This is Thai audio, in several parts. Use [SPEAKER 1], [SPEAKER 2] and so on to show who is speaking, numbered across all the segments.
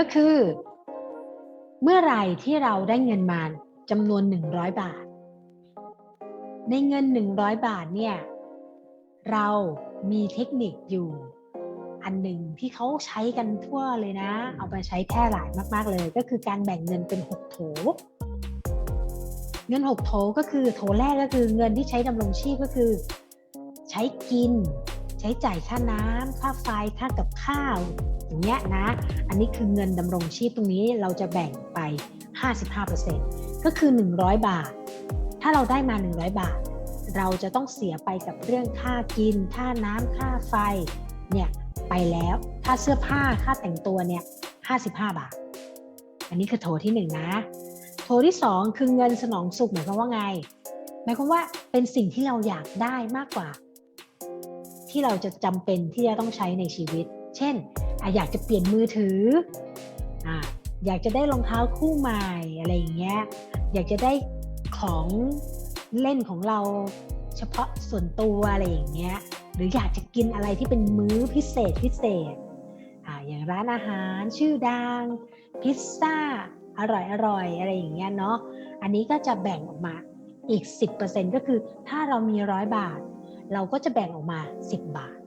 [SPEAKER 1] ก็คือ เมื่อไรที่เราได้เงินมาจำนวน 100 บาท ในเงิน 100 บาทเนี่ย เรามีเทคนิคอยู่ อันหนึ่งที่เขาใช้กันทั่วเลยนะ เอาไปใช้แพร่หลายมาก ๆ เลย ก็คือการแบ่งเงินเป็น 6 โถ เงิน 6 โถก็คือโถแรกก็คือเงินที่ใช้ดำรงชีพก็คือ ใช้กิน ใช้จ่ายค่าน้ำค่าไฟค่ากับข้าว อย่างเงี้ยนะ อันนี้คือเงินดำรงชีพตรงนี้เราจะแบ่งไป 55%ก็คือ 100 บาท ถ้าเราได้มา 100 บาท เราจะต้องเสียไปกับเรื่องค่ากิน ค่าน้ำค่าไฟ เนี่ยไปแล้ว ค่าเสื้อผ้า ค่าแต่งตัวเนี่ย 55 บาท อันนี้คือโถที่ 1 นะ โถที่ 2 คือเงินสนองสุขหมายความว่าไง หมายความว่าเป็นสิ่งที่เราอยากได้มากกว่าที่เราจะจำเป็นที่จะต้องใช้ในชีวิต เช่น อยากจะเปลี่ยนมือถือออยากจะได้รองเท้าคู่ใหม่อะไรอย่างเงี้ย อยากจะได้ของเล่นของเราเฉพาะส่วนตัวอะไรอย่างเงี้ย หรืออยากจะกินอะไรที่เป็นมื้อพิเศษพิเศษออย่างร้านอาหารชื่อดัง พิซซ่า อร่อยอร่อยอะไรอย่างเงี้ยเนาะ อันนี้ก็จะแบ่งออกมาอีก 10%ก็คือถ้าเรามีร้อยบาท เราก็จะแบ่งออกมา 10 บาท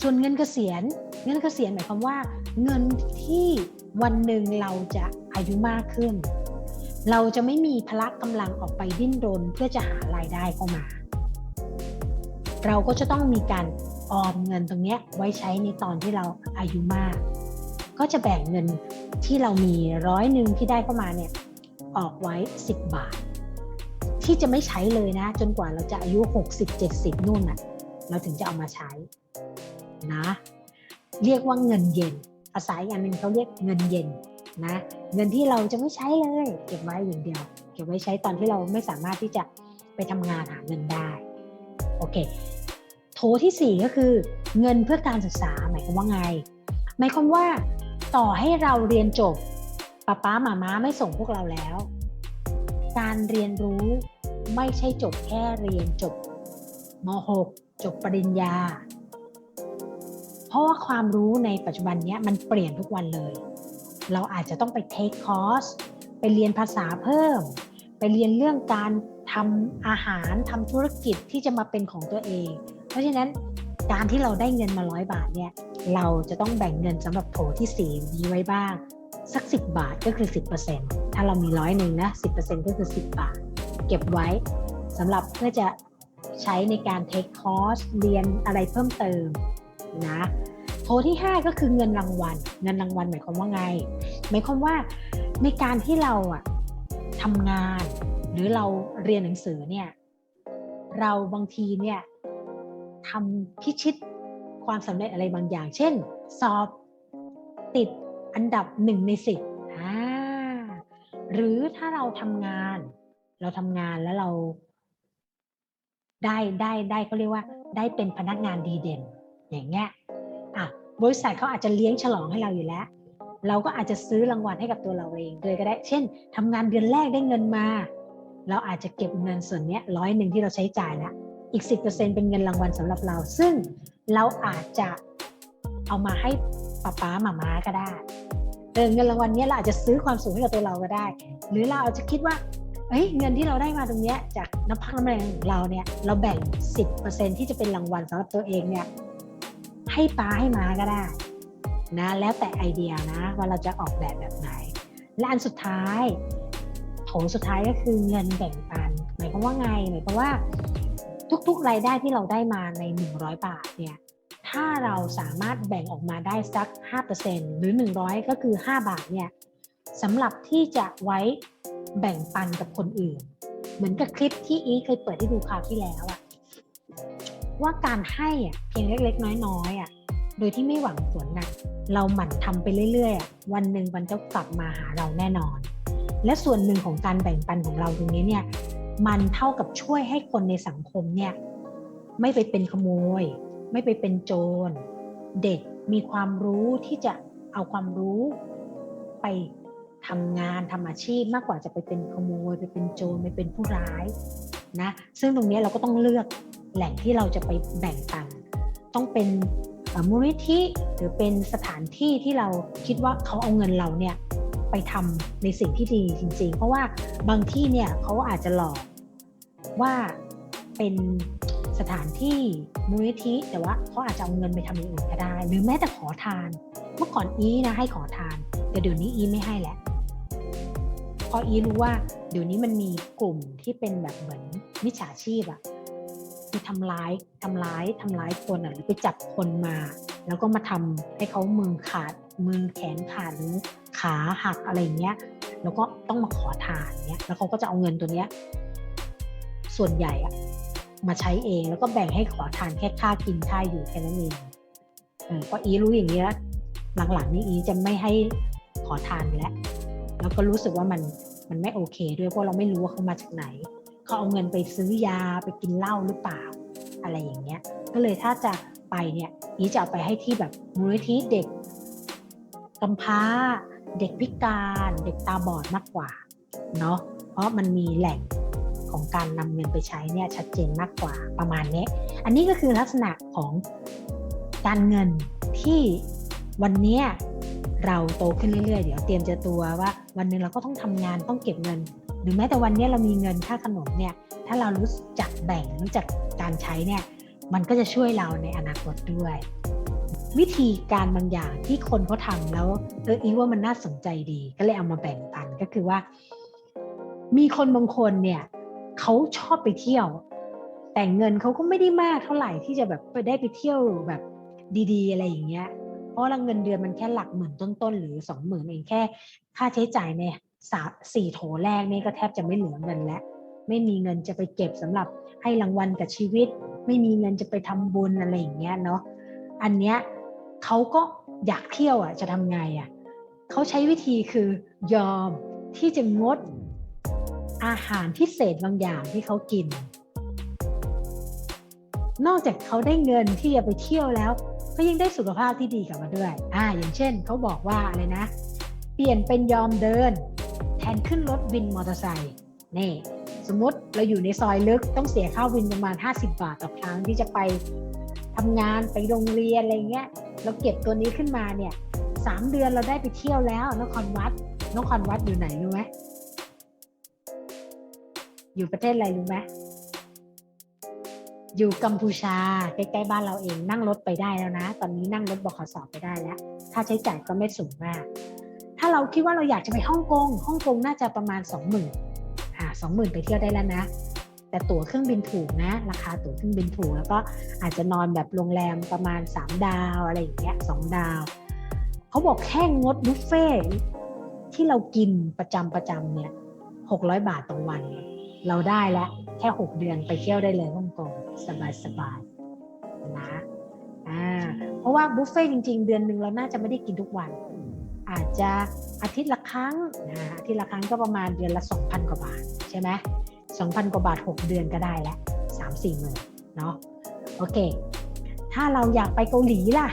[SPEAKER 1] ส่วนเงินเกษียณเงินเกษียณหมายความว่า เงินที่วันหนึ่งเราจะอายุมากขึ้น เราจะไม่มีพละกำลังออกไปดิ้นรนเพื่อจะหารายได้เข้ามา เราก็จะต้องมีการออมเงินตรงนี้ไว้ใช้ในตอนที่เราอายุมาก ก็จะแบ่งเงินที่เรามีร้อยหนึ่งที่ได้เข้ามาเนี่ยออกไว้ 10 บาท ที่จะไม่ใช้เลยนะ จนกว่าเราจะอายุ 60-70 นู่นน่ะ เราถึงจะเอามาใช้ นะ เรียกว่าเงินเย็น ภาษาอีกอันหนึ่งเขาเรียกเงินเย็นนะ เงินที่เราจะไม่ใช้เลย เก็บไว้อย่างเดียว เก็บไว้ใช้ตอนที่เราไม่สามารถที่จะไปทำงานหาเงินได้ โอเค โถที่ 4 ก็คือ เงินเพื่อการศึกษาหมายความว่าไง หมายความว่าต่อให้เราเรียนจบป้าป้าหมาม้าไม่ส่งพวกเราแล้ว การเรียนรู้ไม่ใช่จบแค่เรียนจบม .6 จบปริญญา เพราะว่าความรู้ในปัจจุบันนี้มันเปลี่ยนทุกวันเลย เราอาจจะต้องไปเทคคอร์สไปเรียนภาษาเพิ่ม ไปเรียนเรื่องการทำอาหารทำธุรกิจที่จะมาเป็นของตัวเอง เพราะฉะนั้นการที่เราได้เงินมาร้อยบาทเนี่ยเราจะต้องแบ่งเงินสำหรับโถที่สี่นี้ไว้บ้าง สัก 10 บาทก็คือ 10%ถ้าเรามีร้อยหนึ่งนะ 10%ก็คือ 10 บาท เก็บไว้สำหรับเพื่อจะใช้ในการเทคคอร์สเรียนอะไรเพิ่มเติม นะโถที่ 5 ก็คือเงินรางวัล เงินรางวัลหมายความว่าไง หมายความว่าในการที่เราอะทำงาน หรือเราเรียนหนังสือเนี่ยเราบางทีเนี่ยทำพิชิตความสำเร็จอะไรบางอย่าง เช่น สอบติดอันดับหนึ่งในสิบหรือถ้าเราทำงาน เราทำงานแล้วเราได้ได้ได้เขาเรียกว่า ได้เป็นพนักงานดีเด่น อย่างเงี้ยอะบริษัทเขาอาจจะเลี้ยงฉลองให้เราอยู่แล้ว เราก็อาจจะซื้อรางวัลให้กับตัวเราเองเลยก็ได้ เช่นทำงานเดือนแรกได้เงินมา เราอาจจะเก็บเงินส่วนนี้ร้อยหนึ่งที่เราใช้จ่ายแล้วอีก 10%เป็นเงินรางวัลสำหรับเรา ซึ่งเราอาจจะเอามาให้ป้าป๊าหมาม้าก็ได้เออเงินรางวัลนี้เราอาจจะซื้อความสุขให้กับตัวเราก็ได้ หรือเราอาจจะคิดว่าเฮ้ยเงินที่เราได้มาตรงเนี้ยจากน้ำพักน้ำแรงของเราเนี่ยเราแบ่ง 10%ที่จะเป็นรางวัลสำหรับตัวเองเนี่ย ให้ป้าให้ม้าก็ได้นะแล้วแต่ไอเดียนะว่าเราจะออกแบบแบบไหน และอันสุดท้ายโถสุดท้ายก็คือเงินแบ่งปัน หมายความว่าไงหมายความว่า ทุกๆรายได้ที่เราได้มาใน 100 บาทเนี่ยถ้าเราสามารถแบ่งออกมาได้สัก 5%หรือ 100 ก็คือ 5 บาทเนี่ยสำหรับที่จะไว้แบ่งปันกับคนอื่น เหมือนกับคลิปที่อีเคยเปิดให้ดูคราวที่แล้วอะ ว่าการให้อะเพียงเล็กๆ น้อยๆอะโดยที่ไม่หวังผลนะเราหมั่นทำไปเรื่อยๆ วันหนึ่งมันจะกลับมาหาเราแน่นอน และส่วนหนึ่งของการแบ่งปันของเราตรงนี้เนี่ยมันเท่ากับช่วยให้คนในสังคมเนี่ยไม่ไปเป็นขโมย ไม่ไปเป็นโจร เด็กมีความรู้ที่จะเอาความรู้ไปทำงานทำอาชีพมากกว่าจะไปเป็นขโมย ไปเป็นโจรไปเป็นผู้ร้ายนะซึ่งตรงนี้เราก็ต้องเลือก แหล่งที่เราจะไปแบ่งปัน ต้องเป็นมูลนิธิหรือเป็นสถานที่ที่เราคิดว่าเขาเอาเงินเราเนี่ยไปทำในสิ่งที่ดีจริง ๆ เพราะว่าบางที่เนี่ยเขาอาจจะหลอกว่าเป็นสถานที่มูลนิธิแต่ว่าเขาอาจจะเอาเงินไปทำอย่างอื่นก็ได้ หรือแม้แต่ขอทาน เมื่อก่อนอีนะให้ขอทาน แต่เดี๋ยวนี้อีไม่ให้แล้วเพราะอีรู้ว่าเดี๋ยวนี้มันมีกลุ่มที่เป็นแบบเหมือนมิจฉาชีพอะ ไปทำร้ายทำร้ายทำร้ายคนอะหรือไปจับคนมา แล้วก็มาทำให้เขามือขาดมือแขนขาดหรือขาหักอะไรอย่างเงี้ย แล้วก็ต้องมาขอทานเนี้ยแล้วเขาก็จะเอาเงินตัวเนี้ย ส่วนใหญ่อะมาใช้เองแล้วก็แบ่งให้ขอทานแค่ค่ากินค่าอยู่แค่นั้นเองเออพออีรู้อย่างเงี้ยหลังๆนี้อีจะไม่ให้ขอทานแล้วแล้วก็รู้สึกว่ามันมันไม่โอเค ด้วยเพราะเราไม่รู้ว่าเขามาจากไหน เขาเอาเงินไปซื้อยาไปกินเหล้าหรือเปล่า อะไรอย่างเงี้ย ก็เลยถ้าจะไปเนี่ยอีจะเอาไปให้ที่แบบมูลนิธิเด็กกำพร้า เด็กพิการ เด็กตาบอดมากกว่าเนาะเพราะมันมีแหล่งของการนำเงินไปใช้เนี่ยชัดเจนมากกว่าประมาณนี้ อันนี้ก็คือลักษณะของการเงินที่วันเนี้ยเราโตขึ้นเรื่อยๆ เดี๋ยวเตรียมจะตัวว่าวันหนึ่งเราก็ต้องทำงานต้องเก็บเงิน หรือแม้แต่วันนี้เรามีเงินค่าขนมเนี่ยถ้าเรารู้จักแบ่งรู้จักการใช้เนี่ยมันก็จะช่วยเราในอนาคตด้วย วิธีการบางอย่างที่คนเขาทำแล้วเอออีว่ามันน่าสนใจดีก็เลยเอามาแบ่งปันก็คือว่า มีคนบางคนเนี่ยเขาชอบไปเที่ยว แต่เงินเขาก็ไม่ได้มากเท่าไหร่ที่จะแบบไปได้ไปเที่ยวแบบดีๆ อะไรอย่างเงี้ยเพราะว่าเงินเดือนมันแค่หลักหมื่นต้นๆ หรือสองหมื่นเองแค่ ค่าใช้จ่ายเนี่ย สามสี่โถแรกนี่ก็แทบจะไม่เหลือเงินแล้ว ไม่มีเงินจะไปเก็บสำหรับให้รางวัลกับชีวิต ไม่มีเงินจะไปทำบุญอะไรอย่างเงี้ยเนาะอันเนี้ยเขาก็อยากเที่ยวอะจะทำไงอะเขาใช้วิธีคือยอมที่จะงดอาหารพิเศษบางอย่างที่เขากิน นอกจากเขาได้เงินที่จะไปเที่ยวแล้วก็ยังได้สุขภาพที่ดีกลับมาด้วย อ่า อย่างเช่นเขาบอกว่าอะไรนะ เปลี่ยนเป็นยอมเดินแท นขึ้นรถวินมอเตอร์ไซค์นี่สมมติเราอยู่ในซอยลึกต้องเสียค่าวินประมาณ 50 บาทต่อครั้งที่จะไปทำงานไปโรงเรียนอะไรเงี้ยเราเก็บตัวนี้ขึ้นมาเนี่ยสามเดือนเราได้ไปเที่ยวแล้วนครวัดนครวัดอยู่ไหนรู้ไหมอยู่ประเทศอะไรรู้ไหมอยู่กัมพูชาใกล้ๆบ้านเราเองนั่งรถไปได้แล้วนะ ตอนนี้นั่งรถบขสไปได้แล้ว ค่าใช้จ่ายก็ไม่สูงมาก เราคิดว่าเราอยากจะไปฮ่องกงฮ่องกงน่าจะประมาณ 20,000อ่า20,000ไปเที่ยวได้แล้วนะ แต่ตั๋วเครื่องบินถูกนะ ราคาตั๋วเครื่องบินถูก แล้วก็อาจจะนอนแบบโรงแรมประมาณ 3 ดาวอะไรอย่างเงี้ย2ดาวเขาบอกแค่งดบุฟเฟ่ที่เรากินประจำประจำเนี่ย600บาทต่อวัน เราได้แล้วแค่6เดือนไปเที่ยวได้เลยฮ่องกงสบายสบายๆนะอ่าเพราะว่าบุฟเฟ่จริง ๆ เดือนหนึ่งเราน่าจะไม่ได้กินทุกวัน อาจจะอาทิตย์ละครั้งนะอาทิตย์ละครั้งก็ประมาณเดือนละ 2,000 กว่าบาทใช่ไหม2,000กว่าบาท 6 เดือนก็ได้แล้ว3 4หมื่นเนาะโอเค ถ้าเราอยากไปเกาหลีล่ะ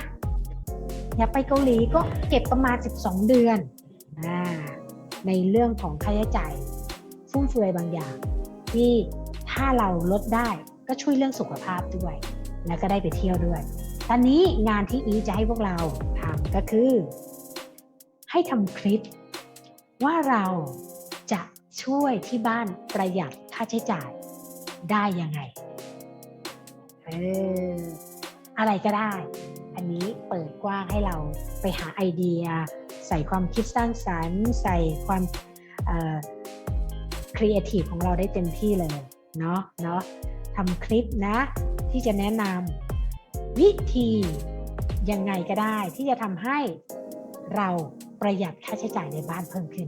[SPEAKER 1] อยากไปเกาหลีก็เก็บประมาณ 12 เดือนอ่าในเรื่องของค่าใช้จ่ายฟุ่มเฟือยบางอย่าง ที่ถ้าเราลดได้ก็ช่วยเรื่องสุขภาพด้วย แล้วก็ได้ไปเที่ยวด้วย ตอนนี้งานที่อีจะให้พวกเราทำก็คือ ให้ทำคลิป ว่าเราจะช่วยที่บ้านประหยัดค่าใช้จ่ายได้ยังไง เออ อะไรก็ได้ อันนี้เปิดกว้างให้เราไปหาไอเดีย ใส่ความคิดสร้างสรรค์ ใส่ความครีเอทีฟของเราได้เต็มที่เลยเนาะเนาะทำคลิปนะ ที่จะแนะนำวิธียังไงก็ได้ที่จะทำให้เรา ประหยัดค่าใช้จ่ายในบ้านเพิ่มขึ้น